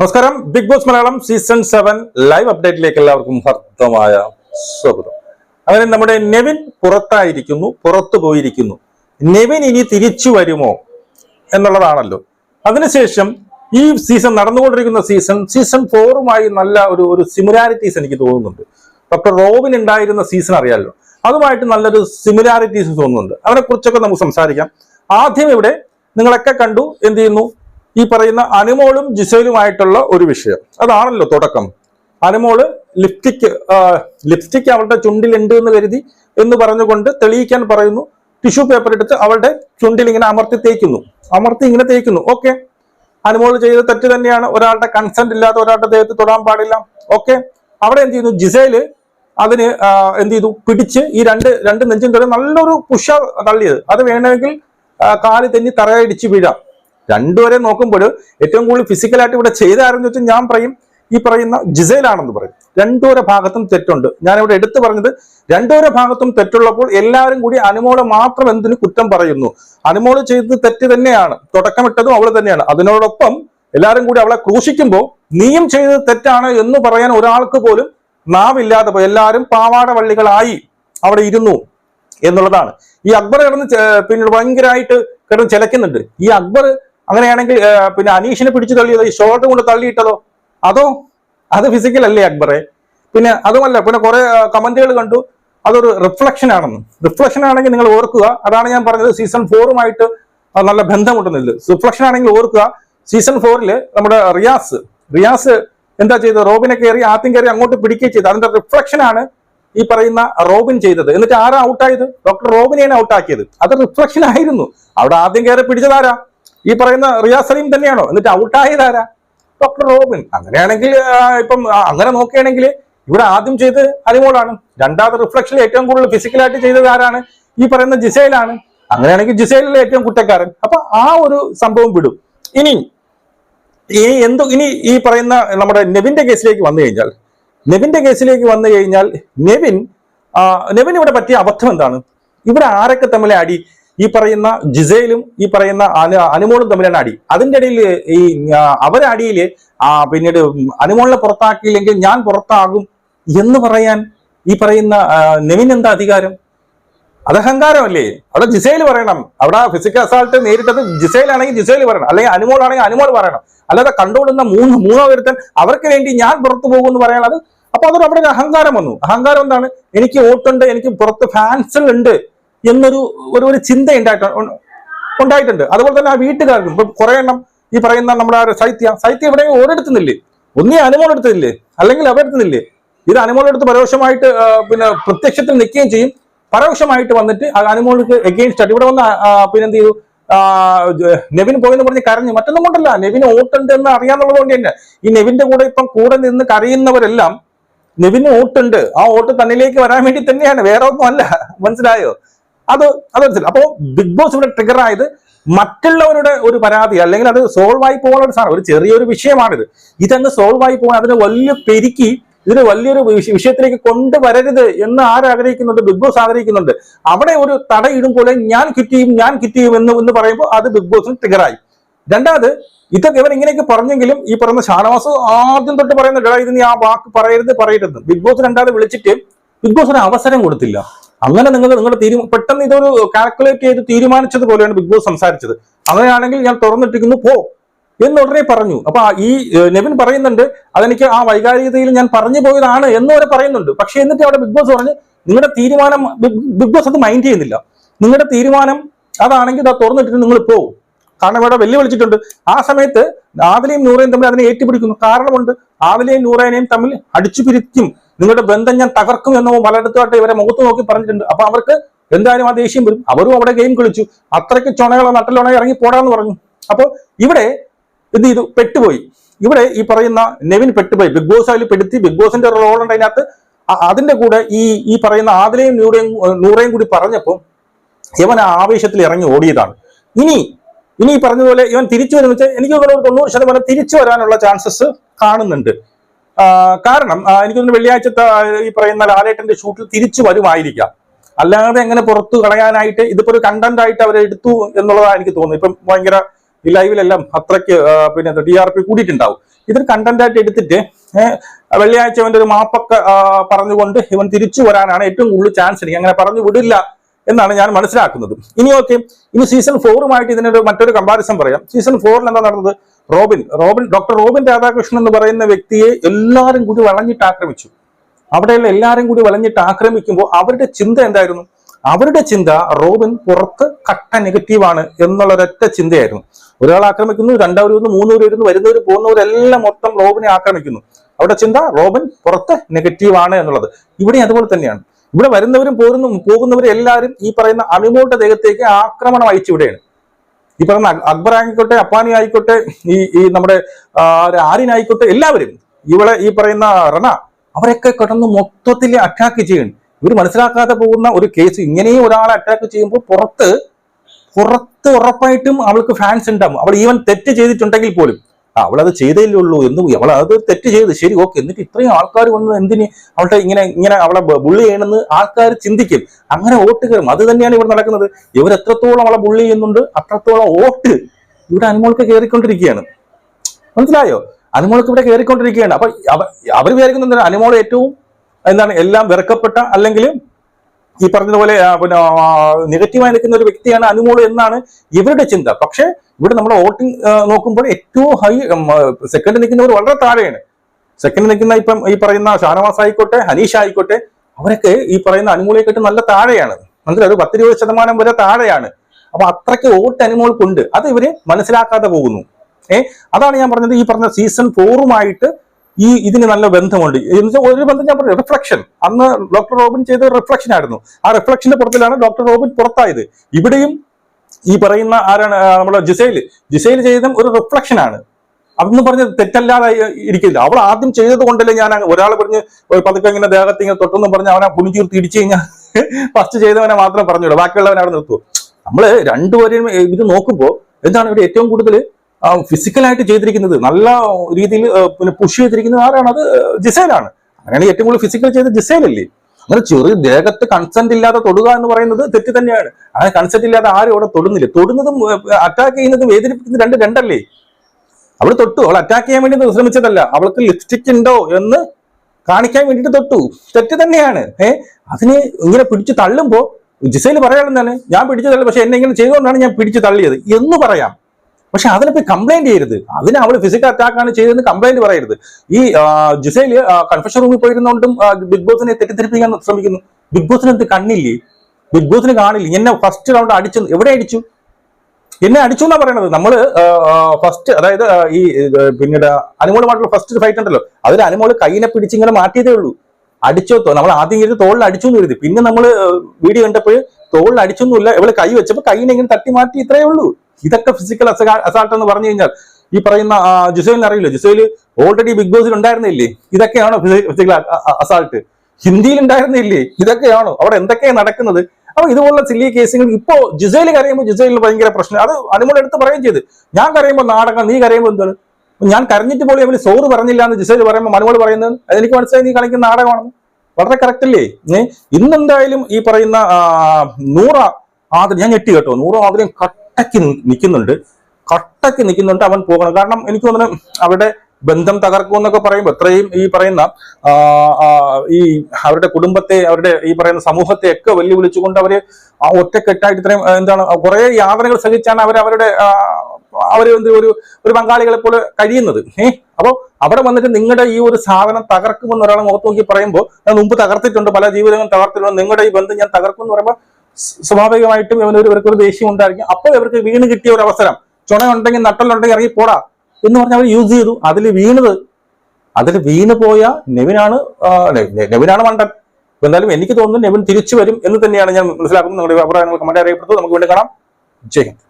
നമസ്കാരം. Bigg Boss Malayalam season seven live അപ്ഡേറ്റിലേക്ക് എല്ലാവർക്കും ഹർദ്ദമായ സ്വാഗതം. അങ്ങനെ നമ്മുടെ നെവിൻ പുറത്തായിരിക്കുന്നു പുറത്തു പോയിരിക്കുന്നു. നെവിൻ ഇനി തിരിച്ചു വരുമോ എന്നുള്ളതാണല്ലോ. അതിനുശേഷം ഈ സീസൺ നടന്നുകൊണ്ടിരിക്കുന്ന സീസൺ സീസൺ ഫോറുമായി നല്ല ഒരു ഒരു സിമിലാരിറ്റീസ് എനിക്ക് തോന്നുന്നുണ്ട്. ഡോക്ടർ റോബിൻ ഉണ്ടായിരുന്ന സീസൺ അറിയാമല്ലോ അതുമായിട്ട് നല്ലൊരു സിമിലാരിറ്റീസ് തോന്നുന്നുണ്ട്. അതിനെ കുറിച്ചൊക്കെ നമുക്ക് സംസാരിക്കാം. ആദ്യം ഇവിടെ നിങ്ങളൊക്കെ കണ്ടു എന്ത് ചെയ്യുന്നു? ഈ പറയുന്ന അനുമോളും ജിസയിലുമായിട്ടുള്ള ഒരു വിഷയം. അതാണല്ലോ തുടക്കം. അനുമോൾ ലിപ്സ്റ്റിക് ലിപ്സ്റ്റിക് അവളുടെ ചുണ്ടിലുണ്ട് എന്ന് കരുതി എന്ന് പറഞ്ഞുകൊണ്ട് തെളിയിക്കാൻ പറയുന്നു. ടിഷ്യൂ പേപ്പർ എടുത്ത് അവളുടെ ചുണ്ടിൽ ഇങ്ങനെ അമർത്തി തേക്കുന്നു. അമർത്തി ഇങ്ങനെ തേക്കുന്നു. ഓക്കെ. അനുമോൾ ചെയ്ത തെറ്റ് തന്നെയാണ്. ഒരാളുടെ കൺസെന്റ് ഇല്ലാതെ ഒരാളുടെ ദേഹത്ത് തൊടാൻ പാടില്ല. ഓക്കെ. അവിടെ എന്ത് ചെയ്യുന്നു? ജിസയിൽ അതിന് എന്ത് ചെയ്തു? പിടിച്ച് ഈ രണ്ട് രണ്ട് നെഞ്ചും തള്ളി നല്ലൊരു പുഷ തള്ളിയത്. അത് വേണമെങ്കിൽ കാൽ തെന്നി തറയടിച്ച് വീഴാം. രണ്ടുപേരെ നോക്കുമ്പോൾ ഏറ്റവും കൂടുതൽ ഫിസിക്കലായിട്ട് ഇവിടെ ചെയ്താരെന്ന് വെച്ചാൽ ഞാൻ പറയും ഈ പറയുന്ന ജിസയിലാണെന്ന് പറയും. രണ്ടോര ഭാഗത്തും തെറ്റുണ്ട്. ഞാൻ ഇവിടെ എടുത്തു പറഞ്ഞത് രണ്ടോര ഭാഗത്തും തെറ്റുള്ളപ്പോൾ എല്ലാവരും കൂടി അനുമോളെ മാത്രം എന്തിനു കുറ്റം പറയുന്നു? അനുമോൾ ചെയ്തത് തെറ്റ് തന്നെയാണ്. തുടക്കമിട്ടതും അവൾ തന്നെയാണ്. അതിനോടൊപ്പം എല്ലാവരും കൂടി അവളെ ക്രൂശിക്കുമ്പോൾ നീയും ചെയ്തത് തെറ്റാണ് എന്ന് പറയാൻ ഒരാൾക്ക് പോലും നാവില്ലാതെ പോയി. എല്ലാവരും പാവാട വള്ളികളായി അവിടെ ഇരുന്നു എന്നുള്ളതാണ്. ഈ അക്ബർ കിടന്ന് പിന്നീട് ഭയങ്കരമായിട്ട് കിടന്ന് ചിലക്കുന്നുണ്ട് ഈ അക്ബർ അങ്ങനെയാണെങ്കിൽ പിന്നെ അനീഷിനെ പിടിച്ചു തള്ളിയതോ ഈ ഷോർട്ട് കൊണ്ട് തള്ളിയിട്ടതോ അതോ അത് ഫിസിക്കൽ അല്ലേ അക്ബറെ? പിന്നെ അതുമല്ല പിന്നെ കുറെ കമന്റുകൾ കണ്ടു. അതൊരു റിഫ്ലക്ഷൻ ആണെന്ന്. റിഫ്ലക്ഷൻ ആണെങ്കിൽ നിങ്ങൾ ഓർക്കുക അതാണ് ഞാൻ പറഞ്ഞത് സീസൺ ഫോറുമായിട്ട് നല്ല ബന്ധമുണ്ടെന്നില്ല റിഫ്ലക്ഷൻ ആണെങ്കിൽ ഓർക്കുക സീസൺ ഫോറിൽ നമ്മുടെ റിയാസ് റിയാസ് എന്താ ചെയ്തത്? റോബിനെ കയറി ആദ്യം കയറി അങ്ങോട്ട് പിടിക്കുകയും ചെയ്തത് അതിന്റെ റിഫ്ലക്ഷൻ ആണ് ഈ പറയുന്ന റോബിൻ ചെയ്തത്. എന്നിട്ട് ആരാ ഔട്ടായത് ഡോക്ടർ റോബിനെയാണ് ഔട്ടാക്കിയത് അത് റിഫ്ലക്ഷൻ ആയിരുന്നു. അവിടെ ആദ്യം കയറി പിടിച്ചതാരാ ഈ പറയുന്ന റിയാസ് സലീം തന്നെയാണോ? എന്നിട്ട് ഔട്ടായത് ആരാ? ഡോക്ടർ റോബിൻ. അങ്ങനെയാണെങ്കിൽ ഇപ്പം അങ്ങനെ നോക്കുകയാണെങ്കിൽ ഇവിടെ ആദ്യം ചെയ്ത് അലിമോളാണ് രണ്ടാമത് റിഫ്ലക്ഷൻ ഏറ്റവും കൂടുതൽ ഫിസിക്കലായിട്ട് ചെയ്തത് ആരാണ്? ഈ പറയുന്ന ജിസൈലാണ്. അങ്ങനെയാണെങ്കിൽ ജിസൈലിലെ ഏറ്റവും കുറ്റക്കാരൻ. അപ്പൊ ആ ഒരു സംഭവം വിടും. ഇനി ഇനി എന്തോ ഇനി ഈ പറയുന്ന നമ്മുടെ നെവിന്റെ കേസിലേക്ക് വന്നു കഴിഞ്ഞാൽ നെവിന്റെ കേസിലേക്ക് വന്നു കഴിഞ്ഞാൽ നെവിൻ നെവിൻ ഇവിടെ പറ്റിയ അബദ്ധം എന്താണ്? ഇവിടെ ആരൊക്കെ തമ്മിലെ അടി ഈ പറയുന്ന ജിസയിലും ഈ പറയുന്ന അനു അനുമോളും തമ്മിലാണ് അടി. അതിന്റെ ഇടയിൽ ഈ അവരടിയിൽ പിന്നീട് അനുമോളിനെ പുറത്താക്കിയില്ലെങ്കിൽ ഞാൻ പുറത്താകും എന്ന് പറയാൻ ഈ പറയുന്ന നെവിൻ എന്താ അധികാരം? അത് അഹങ്കാരമല്ലേ? അവിടെ ജിസയിൽ പറയണം. അവിടെ ഫിസിക്കൽ അസാൾട്ട് നേരിട്ടത് ജിസയിലാണെങ്കിൽ ജിസയിൽ പറയണം. അല്ലെങ്കിൽ അനുമോൾ ആണെങ്കിൽ അനുമോൾ പറയണം. അല്ലാതെ കണ്ടുകൊള്ളുന്ന മൂന്ന് മൂന്നോ ഒരുത്തൻ അവർക്ക് വേണ്ടി ഞാൻ പുറത്തു പോകുമെന്ന് പറയാനുള്ളത് അപ്പൊ അതൊരു അവിടെ ഒരു അഹങ്കാരം വന്നു. അഹങ്കാരം എന്താണ്? എനിക്ക് വോട്ടുണ്ട് എനിക്ക് പുറത്ത് ഫാൻസിൽ ഉണ്ട്. എന്നൊരു ഒരു ഒരു ചിന്ത ഉണ്ടായിട്ടുണ്ട്. അതുപോലെ തന്നെ ആ വീട്ടുകാർക്കും ഇപ്പൊ കുറെ എണ്ണം ഈ പറയുന്ന നമ്മുടെ ശൈത്യ ശൈത്യ ഇവിടെ ഓരോരുത്തുന്നില്ലേ ഒന്നേ അനുമോൾ എടുത്തില്ലേ അല്ലെങ്കിൽ അവരെടുത്തുന്നില്ലേ ഇത് അനുമോൾ എടുത്ത് പരോക്ഷമായിട്ട് പിന്നെ പ്രത്യക്ഷത്തിൽ നിൽക്കുകയും ചെയ്യും. പരോക്ഷമായിട്ട് വന്നിട്ട് ആ അനുമോൾക്ക് എഗെയിൻസ്റ്റ് ഇവിടെ വന്ന് പിന്നെ എന്ത് ചെയ്തു? നെവിൻ പോയെന്ന് പറഞ്ഞ് കരഞ്ഞു മറ്റൊന്നും കൊണ്ടല്ല. നെവിന് ഓട്ടുണ്ട് എന്ന് അറിയാന്നുള്ളത് കൊണ്ട് തന്നെ. ഈ നെവിന്റെ കൂടെ ഇപ്പം കൂടെ നിന്ന് കരയുന്നവരെല്ലാം നെവിന് ഓട്ടുണ്ട് ആ ഓട്ട് തന്നിലേക്ക് വരാൻ വേണ്ടി തന്നെയാണ്. വേറെ ഒന്നും അല്ല മനസ്സിലായോ? അത് അത് അപ്പോൾ അപ്പോ ബിഗ് ബോസ് ഇവിടെ ട്രിഗർ ആയത് മറ്റുള്ളവരുടെ ഒരു പരാതി അല്ലെങ്കിൽ അത് സോൾവ് ആയി പോകാൻ ഒരു സാധനം. ഒരു ചെറിയൊരു വിഷയമാണിത്. ഇതങ്ങ് സോൾവ് ആയി പോകാൻ അതിനെ വലിയ പെരുക്കി ഇതിന് വലിയൊരു വിഷ- വിഷയത്തിലേക്ക് കൊണ്ടുവരരുത് എന്ന് ആരാഗ്രഹിക്കുന്നുണ്ട് ബിഗ് ബോസ് ആഗ്രഹിക്കുന്നുണ്ട്. അവിടെ ഒരു തടയിടും പോലെ ഞാൻ കിറ്റ് ചെയ്യും ഞാൻ കിറ്റ് ചെയ്യും എന്ന് എന്ന് പറയുമ്പോൾ അത് ബിഗ് ബോസിന് ട്രിഗറായി രണ്ടാമത് ഇതൊക്കെ ഇവൻ ഇങ്ങനെയൊക്കെ പറഞ്ഞെങ്കിലും ഈ പറയുന്ന ഷാനവാസ് ആദ്യം തൊട്ട് പറയുന്നുണ്ട് "എടാ, ഇത് നീ ആ വാക്ക് പറയരുത് പറയരുത് ബിഗ് ബോസ് രണ്ടാമത് വിളിച്ചിട്ട് ബിഗ് ബോസിന് അവസരം കൊടുത്തില്ല. അങ്ങനെ നിങ്ങൾ നിങ്ങളുടെ തീരുമാനം പെട്ടെന്ന് ഇതൊരു കാൽക്കുലേറ്റ് ചെയ്ത് തീരുമാനിച്ചത് പോലെയാണ് ബിഗ് ബോസ് സംസാരിച്ചത്. അങ്ങനെയാണെങ്കിൽ ഞാൻ തുറന്നിട്ടിരിക്കുന്നു പോ എന്ന് ഉടനെ പറഞ്ഞു. അപ്പൊ ഈ നെവിൻ പറയുന്നുണ്ട് അതെനിക്ക് ആ വൈകാരികതയിൽ ഞാൻ പറഞ്ഞു പോയതാണ് എന്ന് വരെ പറയുന്നുണ്ട്. പക്ഷെ എന്നിട്ട് അവിടെ ബിഗ് ബോസ് പറഞ്ഞ് നിങ്ങളുടെ തീരുമാനം ബിഗ് ബോസ് അത് മൈൻഡ് ചെയ്യുന്നില്ല. നിങ്ങളുടെ തീരുമാനം അതാണെങ്കിൽ അത് തുറന്നിട്ടിട്ട് നിങ്ങൾ പോകും കാരണം ഇവിടെ വെല്ലുവിളിച്ചിട്ടുണ്ട്. ആ സമയത്ത് ആദിലയും നൂറയും തമ്മിൽ അതിനെ ഏറ്റുപിടിക്കുന്നു. കാരണമുണ്ട് ആദിലയും നൂറേനെയും തമ്മിൽ അടിച്ചു പിരിക്കും. നിങ്ങളുടെ ബന്ധം ഞാൻ തകർക്കും എന്ന് പലയിടത്തുമായിട്ട് ഇവരെ മുഖത്ത് നോക്കി പറഞ്ഞിട്ടുണ്ട്. അപ്പൊ അവർക്ക് എന്തായാലും ആ ദേഷ്യം വരും. അവരും അവിടെ ഗെയിം കളിച്ചു. അത്രയ്ക്ക് ചുണകളോ നട്ടലോണോ ഇറങ്ങി പോടാന്ന് പറഞ്ഞു. അപ്പോൾ ഇവിടെ എന്ത് ചെയ്തു? പെട്ടുപോയി. ഇവിടെ ഈ പറയുന്ന നെവിൻ പെട്ടുപോയി. ബിഗ് ബോസ് അതിൽ പെടുത്തി. ബിഗ് ബോസിന്റെ റോൾ ഉണ്ട് അതിനകത്ത്. അതിന്റെ കൂടെ ഈ ഈ പറയുന്ന ആദിലയും നൂറേയും നൂറേയും കൂടി പറഞ്ഞപ്പോൾ ഇവൻ ആവേശത്തിൽ ഇറങ്ങി ഓടിയതാണ്. ഇനി ഇനി ഈ പറഞ്ഞതുപോലെ ഇവൻ തിരിച്ചു വരുന്ന വെച്ചാൽ എനിക്ക് തോന്നുന്നു തൊണ്ണൂറ് ശതമാനം തിരിച്ചു വരാനുള്ള ചാൻസസ് കാണുന്നുണ്ട്. കാരണം എനിക്ക് തോന്നുന്നു വെള്ളിയാഴ്ചത്തെ ഈ പറയുന്ന ലാലേട്ടന്റെ ഷൂട്ടിൽ തിരിച്ചു വരുമായിരിക്കാം. അല്ലാതെ എങ്ങനെ പുറത്തു കളയാനായിട്ട് ഇതിപ്പോ ഒരു കണ്ടന്റ് ആയിട്ട് അവരെ എടുത്തു എന്നുള്ളതാണ് എനിക്ക് തോന്നുന്നത്. ഇപ്പം ഭയങ്കര ലൈവിലെല്ലാം അത്രയ്ക്ക് പിന്നെ ടി ആർ പി കൂടിയിട്ടുണ്ടാവും. ഇതൊരു കണ്ടന്റ് ആയിട്ട് എടുത്തിട്ട് വെള്ളിയാഴ്ച അവന്റെ ഒരു മാപ്പൊക്കെ പറഞ്ഞുകൊണ്ട് ഇവൻ തിരിച്ചു വരാനാണ് ഏറ്റവും കൂടുതൽ ചാൻസ് എനിക്ക്. അങ്ങനെ പറഞ്ഞു വിടില്ല. എന്നാണ് ഞാൻ മനസ്സിലാക്കുന്നത്. ഇനി ഓക്കെ ഇനി സീസൺ ഫോറുമായിട്ട് ഇതിനൊരു മറ്റൊരു കമ്പാരിസൺ പറയാം. സീസൺ ഫോറിൽ എന്താ നടന്നത്? Robin Robin doctor Robin Radhakrishnan എന്ന് പറയുന്ന വ്യക്തിയെ എല്ലാവരും കൂടി വളഞ്ഞിട്ട് ആക്രമിച്ചു. അവിടെയുള്ള എല്ലാവരും കൂടി വളഞ്ഞിട്ട് ആക്രമിക്കുമ്പോൾ അവരുടെ ചിന്ത എന്തായിരുന്നു? അവരുടെ ചിന്ത റോബിൻ പുറത്ത് കട്ട നെഗറ്റീവാണ് എന്നുള്ള ഒരൊറ്റ ചിന്തയായിരുന്നു. ഒരാൾ ആക്രമിക്കുന്നു രണ്ടാവരും വരുന്നു മൂന്നുപേർ വരുന്നു വരുന്നവർ പോകുന്നവരെല്ലാം മൊത്തം റോബിനെ ആക്രമിക്കുന്നു. അവിടെ ചിന്ത റോബിൻ പുറത്ത് നെഗറ്റീവാണ് എന്നുള്ളത്. ഇവിടെ അതുപോലെ തന്നെയാണ്. ഇവിടെ വരുന്നവരും പോരുന്നു പോകുന്നവരും എല്ലാവരും ഈ പറയുന്ന അണിമോട്ട ദേഹത്തേക്ക് ആക്രമണം അയച്ചു വിടുകയാണ് ഈ പറയുന്ന അക്- അക്ബർ ആയിക്കോട്ടെ അപ്പാനി ആയിക്കോട്ടെ ഈ ഈ നമ്മുടെ ആര്യനായിക്കോട്ടെ എല്ലാവരും ഇവളെ ഈ പറയുന്ന റണ അവരൊക്കെ കിടന്ന് മൊത്തത്തിൽ അറ്റാക്ക് ചെയ്യണം ഇവർ മനസ്സിലാക്കാതെ പോകുന്ന ഒരു കേസ് ഇങ്ങനെയും ഒരാളെ അറ്റാക്ക് ചെയ്യുമ്പോൾ പുറത്ത് പുറത്ത് ഉറപ്പായിട്ടും അവൾക്ക് ഫാൻസ് ഉണ്ടാവും. അവൾ ഈവൻ തെറ്റ് ചെയ്തിട്ടുണ്ടെങ്കിൽ പോലും. അവളത് ചെയ്തേ ഉള്ളൂ എന്ന് അവൾ അത് തെറ്റ് ചെയ്ത്. ശരി ഓക്കെ. എന്നിട്ട് ഇത്രയും ആൾക്കാർ വന്ന് എന്തിന്? അവളുടെ ഇങ്ങനെ ഇങ്ങനെ അവളെ ബുള്ളി ചെയ്യണമെന്ന് ആൾക്കാർ ചിന്തിക്കും. അങ്ങനെ വോട്ട് കയറും. അത് തന്നെയാണ് ഇവിടെ നടക്കുന്നത്. ഇവർ എത്രത്തോളം അവളെ ബുള്ളി ചെയ്യുന്നുണ്ട് അത്രത്തോളം വോട്ട് ഇവിടെ അനുമോൾക്ക് കയറിക്കൊണ്ടിരിക്കുകയാണ്. മനസ്സിലായോ? അനുമോൾക്ക് ഇവിടെ കയറിക്കൊണ്ടിരിക്കുകയാണ്. അപ്പൊ അവർ വിചാരിക്കുന്നത് അനുമോൾ ഏറ്റവും എന്താണ് എല്ലാം വിറക്കപ്പെട്ട അല്ലെങ്കിൽ ഈ പറഞ്ഞതുപോലെ പിന്നെ നെഗറ്റീവായി നിൽക്കുന്ന ഒരു വ്യക്തിയാണ് അനുമോൾ എന്നാണ് ഇവരുടെ ചിന്ത. പക്ഷേ ഇവിടെ നമ്മൾ വോട്ടിംഗ് നോക്കുമ്പോൾ ഏറ്റവും ഹൈ സെക്കൻഡ് നിൽക്കുന്നവർ വളരെ താഴെയാണ്. സെക്കൻഡ് നിൽക്കുന്ന ഇപ്പം ഈ പറയുന്ന ഷാനവാസ് ആയിക്കോട്ടെ ഹനീഷ് ആയിക്കോട്ടെ അവരൊക്കെ ഈ പറയുന്ന അനുമോളെക്കാട്ട് നല്ല താഴെയാണ്. മനസ്സിലായത് പത്തിരുപത് ശതമാനം വരെ താഴെയാണ്. അപ്പൊ അത്രയ്ക്ക് വോട്ട് അനുമോൾക്കുണ്ട്. അത് ഇവർ മനസ്സിലാക്കാതെ പോകുന്നു. ഏഹ് അതാണ് ഞാൻ പറഞ്ഞത് ഈ പറഞ്ഞ സീസൺ ഫോറുമായിട്ട് ഈ ഇതിന് നല്ല ബന്ധമുണ്ട്. ഒരു ബന്ധം ഞാൻ പറഞ്ഞു റിഫ്ലക്ഷൻ അന്ന് ഡോക്ടർ റോബിൻ ചെയ്ത റിഫ്ലക്ഷൻ ആയിരുന്നു. ആ റിഫ്ലക്ഷന്റെ പുറത്തിലാണ് ഡോക്ടർ റോബിൻ പുറത്തായത്. ഇവിടെയും ഈ പറയുന്ന ആരാണ് നമ്മുടെ ജിസൈൽ. ജിസൈൽ ചെയ്ത ഒരു റിഫ്ലക്ഷൻ ആണ്. അതൊന്നും പറഞ്ഞ് തെറ്റല്ലാതെ ഇരിക്കില്ല. അവൾ ആദ്യം ചെയ്തത് കൊണ്ടല്ലേ ഞാൻ ഒരാൾ പറഞ്ഞ് പതുക്കെ ഇങ്ങനെ ദേഹത്ത് ഇങ്ങനെ തൊട്ടെന്ന് പറഞ്ഞ് അവനെ പുളിച്ചീർത്തി ഇടിച്ചു കഴിഞ്ഞാൽ ഫസ്റ്റ് ചെയ്തവനെ മാത്രം പറഞ്ഞുള്ളൂ. ബാക്കിയുള്ളവനെ അവിടെ നിർത്തു നമ്മൾ രണ്ടുപേരെയും ഇത് നോക്കുമ്പോൾ എന്താണ് ഇവിടെ ഏറ്റവും കൂടുതൽ ഫിസിക്കലായിട്ട് ചെയ്തിരിക്കുന്നത് നല്ല രീതിയിൽ പിന്നെ പുഷ് ചെയ്തിരിക്കുന്നത് ആരാണ്? അത് ജിസൈലാണ്. അങ്ങനെയാണ് ഏറ്റവും കൂടുതൽ ഫിസിക്കൽ ചെയ്ത് ജിസൈലല്ലേ? അങ്ങനെ ചെറിയ ദേഹത്ത് കൺസെന്റ് ഇല്ലാതെ തൊടുക എന്ന് പറയുന്നത് തെറ്റ് തന്നെയാണ്. അങ്ങനെ കൺസെന്റ് ഇല്ലാതെ ആരും അവിടെ തൊടുന്നില്ല. തൊടുന്നതും അറ്റാക്ക് ചെയ്യുന്നതും വേദനിപ്പിക്കുന്നതും രണ്ട് രണ്ടല്ലേ അവൾ തൊട്ടു. അവൾ അറ്റാക്ക് ചെയ്യാൻ വേണ്ടി ശ്രമിച്ചതല്ല അവൾക്ക് ലിപ്സ്റ്റിക് ഉണ്ടോ എന്ന് കാണിക്കാൻ വേണ്ടിയിട്ട് തൊട്ടു. തെറ്റ് തന്നെയാണ്. ഏ അതിനെ ഇങ്ങനെ പിടിച്ചു തള്ളുമ്പോ ജിസയിൽ തന്നെ ഞാൻ പിടിച്ചു തള്ളി പക്ഷെ എന്നെ ഇങ്ങനെ ചെയ്തുകൊണ്ടാണ് ഞാൻ പിടിച്ചു തള്ളിയത് എന്ന് പറയാം. പക്ഷെ അതിനിപ്പോ കംപ്ലൈന്റ് ചെയ്യരുത്. അതിന് അവൾ ഫിസിക്കൽ അറ്റാക്ക് ആണ് ചെയ്തതെന്ന് കംപ്ലൈന്റ് പറയരുത്. ഈ ജിസൈൽ കൺഫഷൻ റൂമിൽ പോയിരുന്നോണ്ടും ബിഗ് ബോസിനെ തെറ്റിദ്ധരിപ്പിക്കാൻ ശ്രമിക്കുന്നു. ബിഗ് ബോസിന് എന്ത് കണ്ണില്ലേ? ബിഗ് ബോസിന് കാണില്ല? എന്നെ ഫസ്റ്റ് റൗണ്ട് അടിച്ചു. എവിടെ അടിച്ചു? എന്നെ അടിച്ചു എന്നാ പറയണത്? നമ്മൾ ഫസ്റ്റ് അതായത് ഈ പിന്നീട് അനുമോളുമായിട്ടുള്ള ഫസ്റ്റ് ഫൈറ്റ് ഉണ്ടല്ലോ. അതിൽ അനുമോൾ കൈയിനെ പിടിച്ചിങ്ങനെ മാറ്റിയതേ ഉള്ളൂ. അടിച്ചോ നമ്മൾ ആദ്യം കരുതി തോളിൽ അടിച്ചു എന്ന് കരുതി. പിന്നെ നമ്മൾ വീഡിയോ കണ്ടപ്പോൾ തോളിൽ അടിച്ചൊന്നുമില്ല. ഇവൾ കൈ വെച്ചപ്പോൾ കൈയിനെ ഇങ്ങനെ തട്ടി മാറ്റി ഇത്രയേ ഉള്ളൂ. ഇതൊക്കെ ഫിസിക്കൽ അസാൾട്ട് എന്ന് പറഞ്ഞു കഴിഞ്ഞാൽ ഈ പറയുന്ന ജുസൈലിന് അറിയില്ല? ജുസൈൽ ഓൾറെഡി ബിഗ് ബോസിൽ ഉണ്ടായിരുന്നില്ലേ? ഇതൊക്കെയാണോ ഫിസിക്കൽ അസാൾട്ട് ഹിന്ദിയിൽ ഉണ്ടായിരുന്നില്ലേ? ഇതൊക്കെയാണോ? അവിടെ എന്തൊക്കെയാണ് നടക്കുന്നത്? അപ്പൊ ഇതുപോലുള്ള സില്ലി കേസുകൾ ഇപ്പോ ജിസൈൽ കരയുമ്പോൾ ജിസൈലിന് ഭയങ്കര പ്രശ്നം. അത് അനുമോൾ എടുത്ത് പറയുകയും ചെയ്ത്. ഞാൻ കരയുമ്പോൾ നാടകം നീ കരയുമ്പോൾ എന്താണ്? ഞാൻ കരഞ്ഞിട്ട് പോലും അവർ സോറ് പറഞ്ഞില്ല എന്ന് ജിസൈൽ പറയുമ്പോൾ മനുമോൾ പറയുന്നത്? അതെനിക്ക് മനസ്സിലായി നീ കളിക്കുന്ന നാടകമാണെന്ന്. വളരെ കറക്റ്റ് അല്ലേ? ഇന്നെന്തായാലും ഈ പറയുന്ന നൂറ ആദരം ഞാൻ ഞെട്ടി കേട്ടോ. നൂറ ആദരം കട്ടക്ക് നിൽക്കുന്നുണ്ട് കട്ടക്ക് നിൽക്കുന്നുണ്ട് അവൻ പോകണം. കാരണം എനിക്ക് തോന്നുന്നു അവരുടെ ബന്ധം തകർക്കും എന്നൊക്കെ പറയുമ്പോൾ ഇത്രയും ഈ പറയുന്ന ഈ അവരുടെ കുടുംബത്തെ അവരുടെ ഈ പറയുന്ന സമൂഹത്തെ ഒക്കെ വെല്ലുവിളിച്ചുകൊണ്ട് അവർ ഒറ്റക്കെട്ടായിട്ട് ഇത്രയും എന്താണ് കുറെ യാതനകൾ സഹിച്ചാണ് അവർ അവരുടെ ആ, അവർ എന്ത് ഒരു ഒരു ബംഗാളികളെ പോലെ കഴിയുന്നത്. ഏഹ് അപ്പോ അവിടെ വന്നിട്ട് നിങ്ങളുടെ ഈ ഒരു സാധനം തകർക്കുമെന്ന് ഒരാളെ മുഖത്ത് നോക്കി പറയുമ്പോൾ ഞാൻ മുമ്പ് തകർത്തിട്ടുണ്ട് പല ജീവിതങ്ങളും തകർത്തിട്ടുണ്ട് നിങ്ങളുടെ ഈ ബന്ധം ഞാൻ തകർക്കും എന്ന് പറയുമ്പോൾ സ്വാഭാവികമായിട്ടും ഇവനൊരു ഇവർക്കൊരു ദേഷ്യം ഉണ്ടായിരിക്കും. അപ്പോൾ ഇവർക്ക് വീണ് കിട്ടിയ ഒരു അവസരം ചുണയുണ്ടെങ്കിൽ നട്ടലുണ്ടെങ്കിൽ ഇറങ്ങി പോടാ എന്ന് പറഞ്ഞ് അവർ യൂസ് ചെയ്തു. അതിൽ വീണത് അതിൽ വീണ് പോയ നെവിനാണ് നെവിനാണ് മണ്ടൻ. എന്തായാലും എനിക്ക് തോന്നുന്നു നെവിൻ തിരിച്ചു വരും എന്ന് തന്നെയാണ് ഞാൻ മനസ്സിലാക്കുന്നത്. നിങ്ങളുടെ അഭിപ്രായങ്ങൾ കമന്റ് അറിയപ്പെടുന്നത്. നമുക്ക് വീണ്ടും കാണാം. ജയ് ഹിന്ദ്.